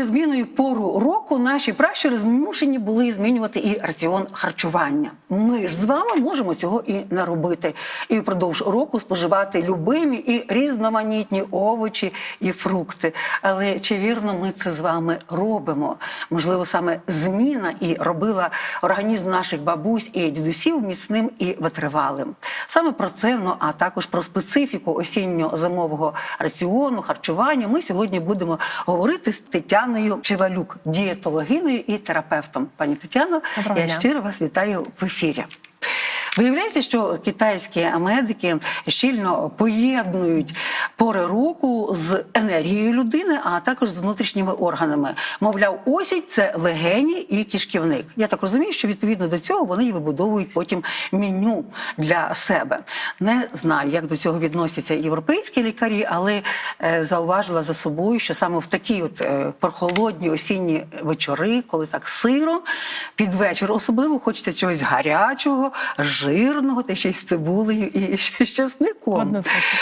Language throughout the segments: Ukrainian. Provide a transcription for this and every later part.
Кожною зміною пору року наші пращури змушені були змінювати і раціон харчування. Ми ж з вами можемо цього і не робити. І впродовж року споживати любимі і різноманітні овочі і фрукти. Але чи вірно ми це з вами робимо? Можливо, саме зміна і робила організм наших бабусь і дідусів міцним і витривалим. Саме про це, ну а також про специфіку осінньо-зимового раціону, харчування. Ми сьогодні будемо говорити з Тетяною Чевалюк, дієтологиною і терапевтом. Пані Тетяно, Доброго я дня. щиро вас вітаю в ефірі. Виявляється, що китайські медики щільно поєднують пори року з енергією людини, а також з внутрішніми органами. Мовляв, осінь це легені і кишківник. Я так розумію, що відповідно до цього вони і вибудовують потім меню для себе. Не знаю, як до цього відносяться європейські лікарі, але е, зауважила за собою, що саме в такі от е, прохолодні осінні вечори, коли так сиро, під вечір особливо хочеться чогось гарячого, жирного, та ще й з цибулею і ще з чесником. Однозначно.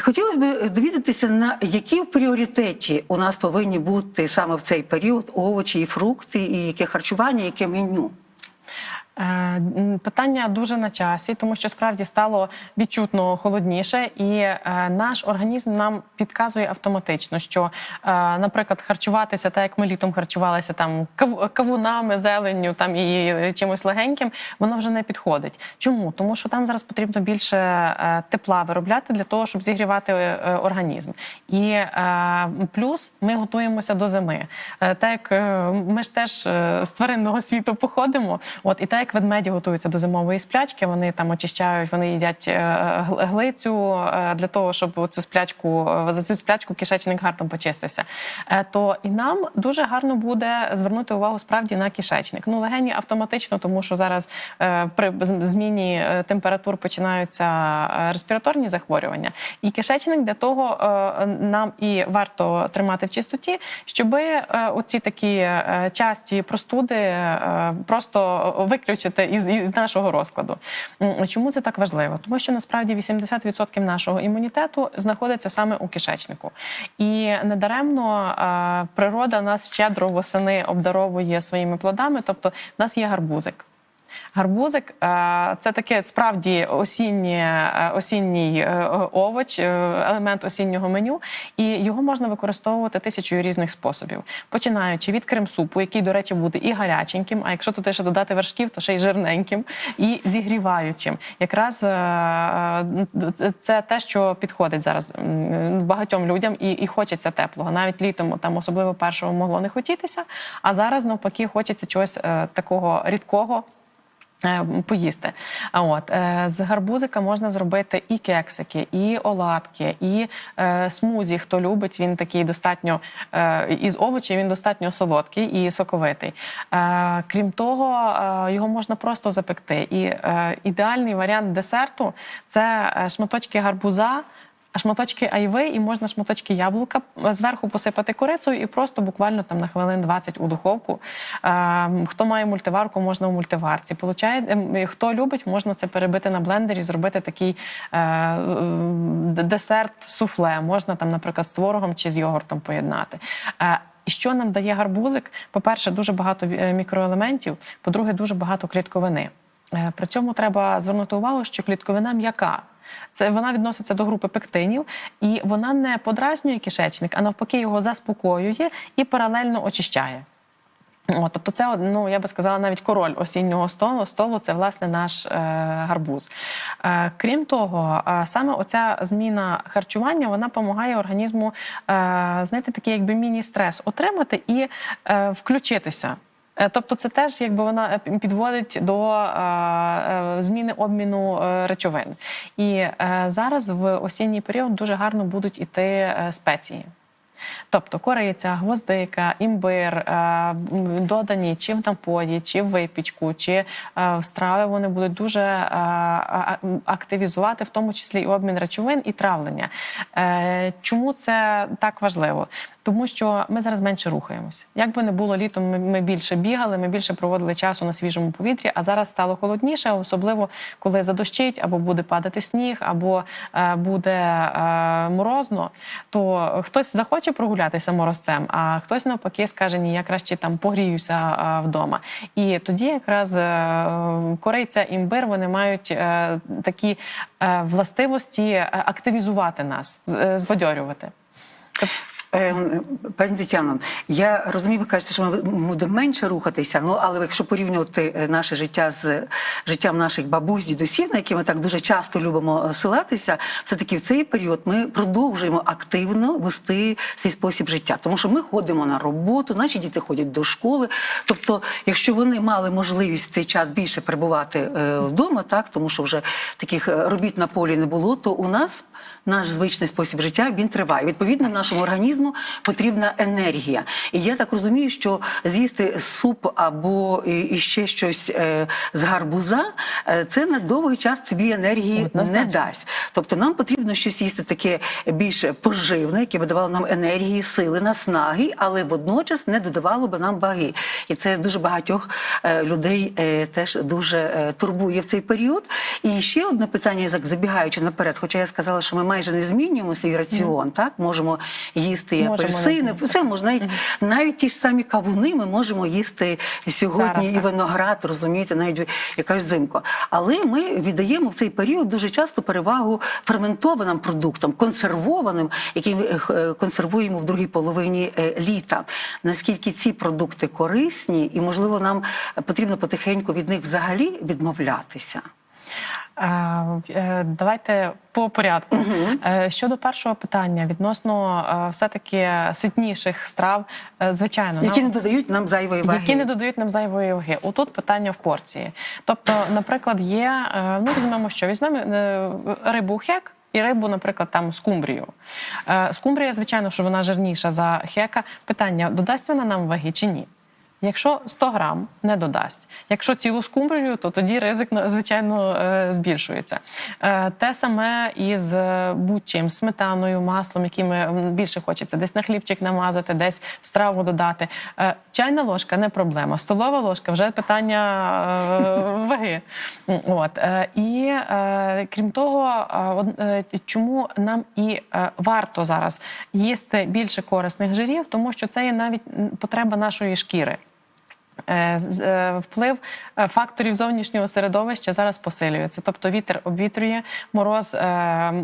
Хотілося б довідатися, на які в пріоритеті у нас повинні бути саме в цей період овочі і фрукти, і яке харчування, яке меню. Е, Питання дуже на часі, тому що справді стало відчутно холодніше, і е, наш організм нам підказує автоматично, що, е, наприклад, харчуватися так, як ми літом харчувалися там кав- кавунами, зеленню там і чимось легеньким, воно вже не підходить. Чому? Тому що там зараз потрібно більше тепла виробляти для того, щоб зігрівати організм. І плюс ми готуємося до зими. Так як ми ж теж з тваринного світу походимо, от і так як ведмеді готуються до зимової сплячки, вони там очищають, вони їдять е, глицю е, для того, щоб цю сплячку е, за цю сплячку кишечник гарно почистився. То і нам дуже гарно буде звернути увагу справді на кишечник. Ну легені автоматично, тому що зараз при зміні температур починаються респіраторні захворювання, і кишечник для того нам і варто тримати в чистоті, щоб оці такі часті простуди просто виключити із, із нашого розкладу. Чому це так важливо? Тому що насправді 80% нашого імунітету знаходиться саме у кишечнику, і недаремно е, природа нас щедро восени обдаровує своїми плодами, тобто в нас є гарбузик. Гарбузик е, це таке справді осіннє, е, осінній е, овоч, елемент осіннього меню, і його можна використовувати тисячою різних способів, починаючи від крем-супу, який, до речі, буде і гаряченьким. А якщо туди ще додати вершків, то ще й жирненьким і зігріваючим. Якраз це те, що підходить зараз багатьом людям, і, і хочеться теплого. Навіть літом там особливо першого могло не хотітися, а зараз навпаки хочеться чогось такого рідкого. Е, Поїсти. А от е, з гарбузика можна зробити і кексики, і оладки, і е, смузі. Хто любить, він такий достатньо е, із овочів, він достатньо солодкий і соковитий. Е, крім того, е, його можна просто запекти. І е, ідеальний варіант десерту це е, шматочки гарбуза. Шматочки айви і можна шматочки яблука зверху посипати корицею і просто буквально там на хвилин 20 у духовку. Ем, Хто має мультиварку, можна у мультиварці. Получає, ем, хто любить, можна це перебити на блендері, зробити такий е, десерт суфле. Можна там, наприклад, з творогом чи з йогуртом поєднати. Е, і що нам дає гарбузик? По-перше, дуже багато е, мікроелементів, по-друге, дуже багато клітковини. Е, При цьому треба звернути увагу, що клітковина м'яка. Це вона відноситься до групи пектинів, і вона не подразнює кишечник, а навпаки, його заспокоює і паралельно очищає. От, тобто, це ну я би сказала, навіть король осіннього столу столу це власне наш е, гарбуз. Е, крім того, е, саме оця зміна харчування вона допомагає організму е, знаєте, такий якби міні-стрес отримати і е, включитися. Е, Тобто, це теж якби вона е, підводить до е, зміни обміну речовин. І зараз в осінній період дуже гарно будуть іти спеції. Тобто кориця, гвоздика, імбир, додані чи в напої, чи в випічку, чи в страви, вони будуть дуже активізувати, в тому числі і обмін речовин і травлення. Чому це так важливо? Тому що ми зараз менше рухаємося. Як би не було літом, ми, більше бігали, ми більше проводили часу на свіжому повітрі, а зараз стало холодніше, особливо коли задощить, або буде падати сніг, або е, буде е, морозно, то хтось захоче прогулятися морозцем, а хтось навпаки скаже, ні, я краще там погріюся е, вдома. І тоді якраз е, кориця, імбир, вони мають е, такі е, властивості е, активізувати нас, е, збадьорювати. Ем, Пані Тетяно, я розумію, ви кажете, що ми будемо менше рухатися. Ну але якщо порівнювати е, наше життя з життям наших бабусь, дідусів, на які ми так дуже часто любимо е, силатися, все таки в цей період ми продовжуємо активно вести свій спосіб життя, тому що ми ходимо на роботу, наші діти ходять до школи. Тобто, якщо вони мали можливість в цей час більше перебувати е, вдома, так тому що вже таких е, робіт на полі не було, то у нас наш звичний спосіб життя він триває. Відповідно, нашому організму потрібна енергія. І я так розумію, що з'їсти суп або і- і ще щось е, з гарбуза, е, це на довгий час тобі енергії не дасть. Тобто нам потрібно щось їсти таке більш поживне, яке би давало нам енергії, сили, наснаги, але водночас не додавало би нам ваги. І це дуже багатьох е, людей теж дуже турбує в цей період. І ще одне питання, забігаючи наперед, хоча я сказала, що ми майже не змінюємо свій раціон, так можемо їсти не апельсини, все можна навіть навіть ті ж самі кавуни ми можемо їсти сьогодні Зараз, і так. виноград, розумієте, навіть якась зимка. Але ми віддаємо в цей період дуже часто перевагу ферментованим продуктам, консервованим, які ми е, консервуємо в другій половині е, літа. Наскільки ці продукти корисні, і можливо нам потрібно потихеньку від них взагалі відмовлятися. Е, е, Давайте по порядку. Е, Щодо першого питання відносно все-таки ситніших страв, звичайно, Які нам- не додають нам зайвої ваги. які не додають нам зайвої ваги. Отут питання в порції. Тобто, наприклад, є, ну візьмемо що? Візьмемо рибу хек. І рибу, наприклад, там скумбрію. Скумбрія, звичайно, що вона жирніша за хека. Питання: додасть вона нам ваги чи ні? Якщо 100 грам не додасть, якщо цілу скумбрію, то тоді ризик звичайно е, збільшується. Е, Те саме із е, будь-чим сметаною, маслом, яким більше хочеться, десь на хлібчик намазати, десь в страву додати. Чайна ложка не проблема. Столова ложка вже питання ваги. От і крім того, чому нам і варто зараз їсти більше корисних жирів, тому що це є навіть потреба нашої шкіри. Е, е, Вплив е, факторів зовнішнього середовища зараз посилюється. Тобто вітер обвітрює, мороз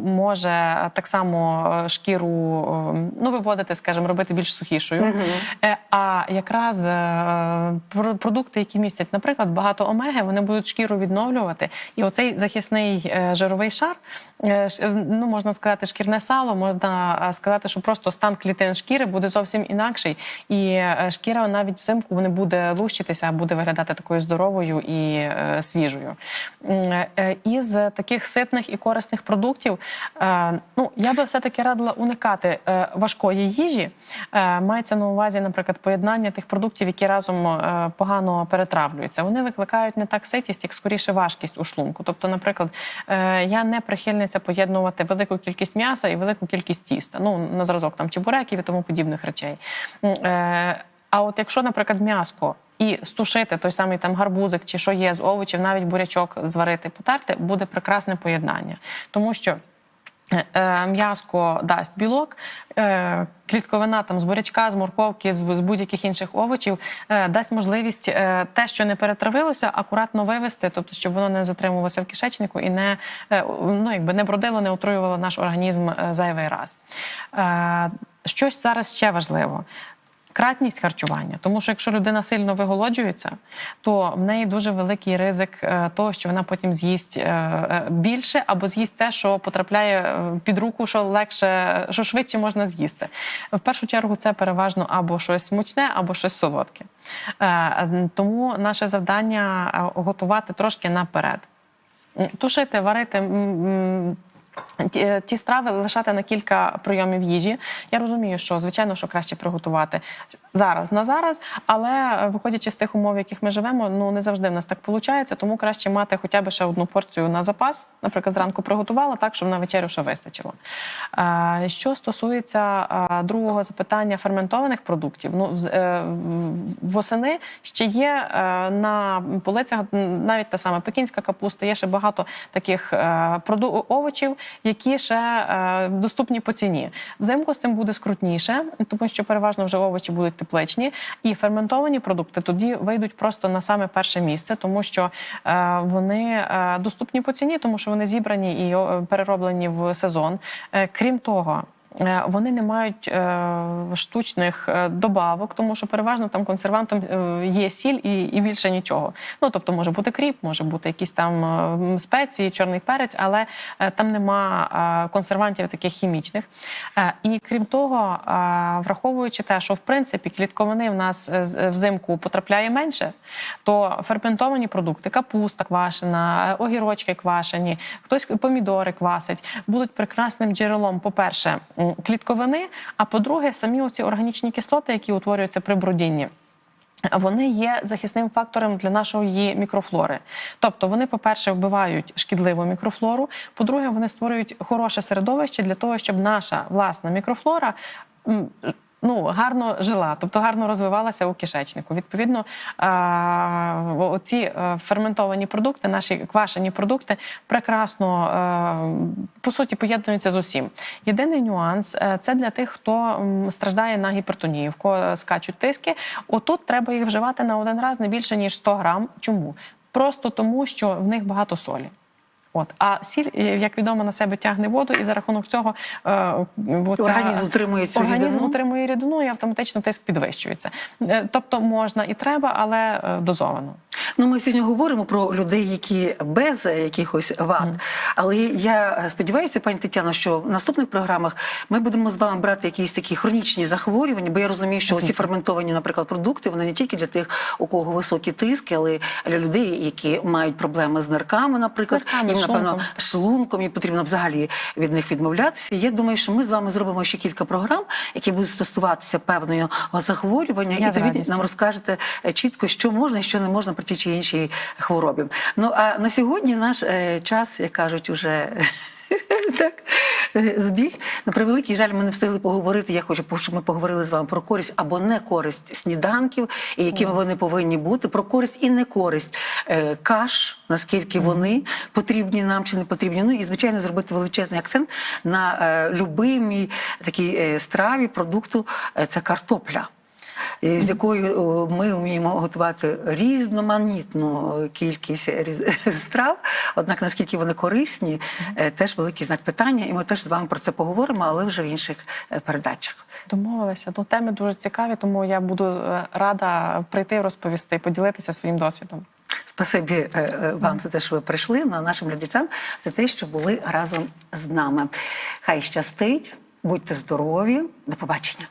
може так само шкіру ну, виводити, скажімо, робити більш сухішою. Е, А якраз продукти, які містять, наприклад, багато омеги, вони будуть шкіру відновлювати. І оцей захисний жировий шар, ну можна сказати, шкірне сало, можна сказати, що просто стан клітин шкіри буде зовсім інакший. І шкіра навіть взимку не буде лущитися, а буде виглядати такою здоровою і е, свіжою. Е, Із таких ситних і корисних продуктів, е, ну я би все-таки радила уникати е, важкої їжі. Е, Мається на увазі, наприклад, поєднання тих продуктів, які разом е, погано перетравлюються. Вони викликають не так ситість, як скоріше важкість у шлунку. Тобто, наприклад, е, я не прихильниця поєднувати велику кількість м'яса і велику кількість тіста. Ну на зразок там чебуреків і тому подібних речей. Е, А от якщо, наприклад, м'яско і стушити той самий там гарбузик чи що є з овочів, навіть бурячок зварити, потерти, буде прекрасне поєднання, тому що. е, е, М'яско дасть білок, е, клітковина там з бурячка, з морковки, з, будь-яких інших овочів дасть можливість те, що не перетравилося, акуратно вивести, тобто щоб воно не затримувалося в кишечнику і не ну якби не бродило, не отруювало наш організм зайвий раз. Щось зараз ще важливо. Кратність харчування, тому що якщо людина сильно виголоджується, то в неї дуже великий ризик е, того, що вона потім з'їсть е, е, більше або з'їсть те, що потрапляє під руку, що легше, що швидше можна з'їсти. В першу чергу це переважно або щось смачне, або щось солодке. Тому наше завдання готувати трошки наперед. Тушити, варити Ті, е, страви лишати на кілька прийомів їжі. Я розумію, що звичайно, що краще приготувати зараз на зараз, але е, виходячи з тих умов, в яких ми живемо, ну не завжди в нас так виходить, тому краще мати хоча б ще одну порцію на запас. Наприклад, зранку приготувала так, щоб на вечерю ще вистачило. Е, Що стосується другого запитання ферментованих продуктів, ну восени ще є на полицях навіть та сама пекінська капуста, є ще багато таких овочів, які ще е, доступні по ціні. Взимку з цим буде скрутніше, тому що переважно вже овочі будуть тепличні, і ферментовані продукти тоді вийдуть просто на саме перше місце, тому що е, вони е, доступні по ціні, тому що вони зібрані і перероблені в сезон. Крім того. Е, Вони не мають е, штучних е, добавок, тому що переважно там консервантом є сіль і, і більше нічого. Ну тобто може бути кріп, може бути якісь там спеції, чорний перець, але там нема консервантів таких хімічних. І крім того, враховуючи те, що в принципі клітковини в нас взимку потрапляє менше, то ферментовані продукти, капуста квашена, огірочки квашені, хтось помідори квасить, будуть прекрасним джерелом, по-перше, м, клітковини, а по-друге, самі оці органічні кислоти, які утворюються при бродінні. Вони є захисним фактором для нашої мікрофлори. Тобто вони, по-перше, вбивають шкідливу мікрофлору. По-друге, вони створюють хороше середовище для того, щоб наша власна мікрофлора. Ну, гарно жила, тобто гарно розвивалася у кишечнику. Відповідно, а, оці е, ферментовані продукти, наші квашені продукти, прекрасно е, по суті поєднуються з усім. Єдиний нюанс е, це для тих, хто страждає на гіпертонію, в кого скачуть тиски. Отут треба їх вживати на один раз не більше ніж 100 грам. Чому? Просто тому, що в них багато солі. От а сіль, е, як відомо, на себе тягне воду, і за рахунок цього е, оця- Організм утримує цю організм рідину? утримує рідину, і автоматично тиск підвищується. Е, Тобто можна і треба, але е, дозовано. Ну, ми сьогодні говоримо про людей, які без якихось вад. Але я сподіваюся, пані Тетяно, що в наступних програмах ми будемо з вами брати якісь такі хронічні захворювання, бо я розумію, що ці ферментовані, наприклад, продукти вони не тільки для тих, у кого високі тиски, але для людей, які мають проблеми з нирками, наприклад, З їм, напевно, шлунком. і потрібно взагалі від них відмовлятися. Я думаю, що ми з вами зробимо ще кілька програм, які будуть стосуватися певного захворювання, Я і тоді нам розкажете е, чітко, що можна і що не можна при тій чи іншій хворобі. Ну а на сьогодні наш е, час, як кажуть, уже. Так, збіг. На превеликий жаль, ми не встигли поговорити. Я хочу, щоб ми поговорили з вами про користь або не користь сніданків, і якими вони повинні бути, про користь і не користь е, каш, наскільки вони потрібні нам чи не потрібні. Ну і звичайно зробити величезний акцент на е, любимій такій е, страві, продукту е, це картопля. З якою ми вміємо готувати різноманітну кількість страв. Однак наскільки вони корисні, е, теж великий знак питання, і ми теж з вами про це поговоримо, але вже в інших е, передачах. Домовилися. Ну, теми дуже цікаві, тому я буду е, рада прийти розповісти, поділитися своїм досвідом. Спасибі вам за те, що ви прийшли на нашим глядачам, за те, що були разом з нами. Хай щастить, будьте здорові, до побачення.